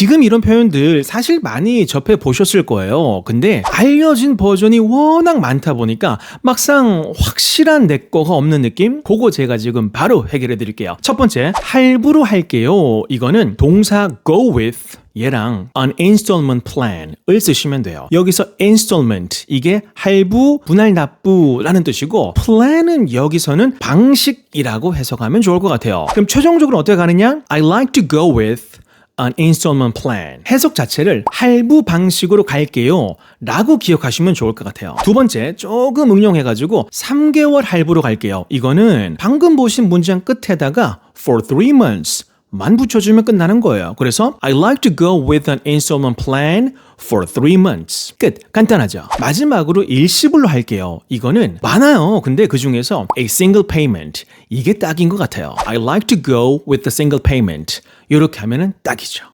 지금 이런 표현들 사실 많이 접해 보셨을 거예요. 근데 알려진 버전이 워낙 많다 보니까 막상 확실한 내 거가 없는 느낌? 그거 제가 지금 바로 해결해 드릴게요. 첫 번째, 할부로 할게요. 이거는 동사 go with 얘랑 an installment plan을 쓰시면 돼요. 여기서 installment 이게 할부, 분할 납부라는 뜻이고 plan은 여기서는 방식이라고 해석하면 좋을 것 같아요. 그럼 최종적으로 어떻게 가느냐? I like to go with an installment plan. 해석 자체를 할부 방식으로 갈게요. 라고 기억하시면 좋을 것 같아요. 두 번째, 조금 응용해가지고 3개월 할부로 갈게요. 이거는 방금 보신 문장 끝에다가 for three months 만 붙여주면 끝나는 거예요. 그래서 I like to go with an installment plan for three months. 끝. 간단하죠. 마지막으로 일시불로 할게요. 이거는 많아요. 근데 그 중에서 a single payment. 이게 딱인 것 같아요. I like to go with a single payment. 이렇게 하면은 딱이죠.